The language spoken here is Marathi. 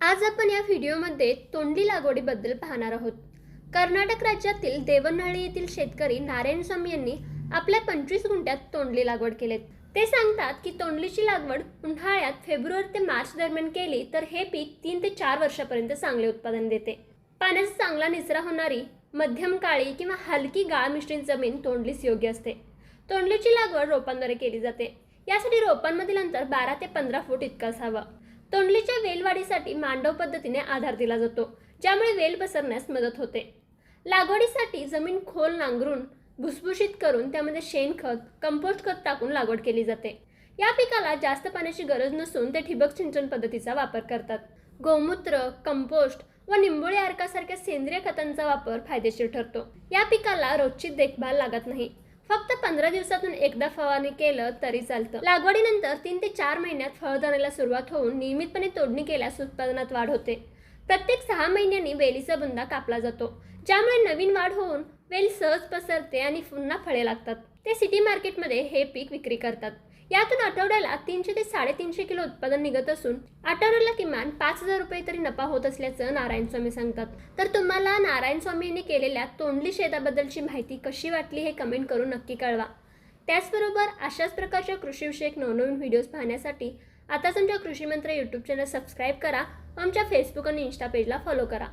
आज आपण या व्हिडिओमध्ये तोंडली लागवडीबद्दल पाहणार आहोत. कर्नाटक राज्यातील देवनहळ्ली येथील शेतकरी नारायण स्वामी यांनी आपल्या पंचवीस गुंठ्यात तोंडली लागवड केलेत. ते सांगतात की तोंडलीची लागवड उन्हाळ्यात फेब्रुवारी ते मार्च दरम्यान केली तर हे पीक तीन ते चार वर्षापर्यंत चांगले उत्पादन देते. पाण्याचा चांगला निचरा होणारी मध्यम काळी किंवा हलकी गाळ मिश्रित जमीन तोंडलीस योग्य असते. तोंडलीची लागवड रोपांद्वारे केली जाते. यासाठी रोपांमधील अंतर बारा ते पंधरा फूट इतकं असावं तोंडलीच्या वेलवाढीसाठी मांडव पद्धतीने आधार दिला जातो ज्यामुळे वेल पसरण्यास मदत होते. लागवडीसाठी जमीन खोल नांगरून भुसभुशीत करून त्यामध्ये शेणखत कंपोस्ट खत टाकून लागवड केली जाते. या पिकाला जास्त पाण्याची गरज नसून ते ठिबक सिंचन पद्धतीचा वापर करतात. गोमूत्र कंपोस्ट व निंबोळी अर्कासारख्या सेंद्रिय खतांचा वापर फायदेशीर ठरतो. या पिकाला रोजची देखभाल लागत नाही. फक्त पंधरा दिवसातून एकदा फवारणी केलं तरी चालतं. लागवडीनंतर तीन ते चार महिन्यात फळदाण्याला सुरुवात होऊन नियमितपणे तोडणी केल्यास उत्पादनात वाढ होते. प्रत्येक सहा महिन्यांनी वेलीचा बुंदा कापला जातो. ज्यामुळे नवीन वाढ होऊन वेल सहज पसरते आणि पुन्हा फळे लागतात. ते सिटी मार्केटमध्ये हे पीक विक्री करतात. यातून आठवड्याला तीनशे ते साडेतीनशे किलो उत्पादन निघत असून आठवड्याला किमान पाच हजार रुपये तरी नफा होत असल्याचं नारायण स्वामी सांगतात. तर तुम्हाला नारायण स्वामी यांनी केलेल्या तोंडली शेताबद्दलची माहिती कशी वाटली हे कमेंट करून नक्की कळवा. त्याचबरोबर अशाच प्रकारच्या कृषीविषयक नवनवीन व्हिडिओज पाहण्यासाठी आताच आमच्या कृषीमंत्र यूट्यूब चॅनल सबस्क्राईब करा. आमच्या फेसबुक आणि इन्स्टा पेजला फॉलो करा.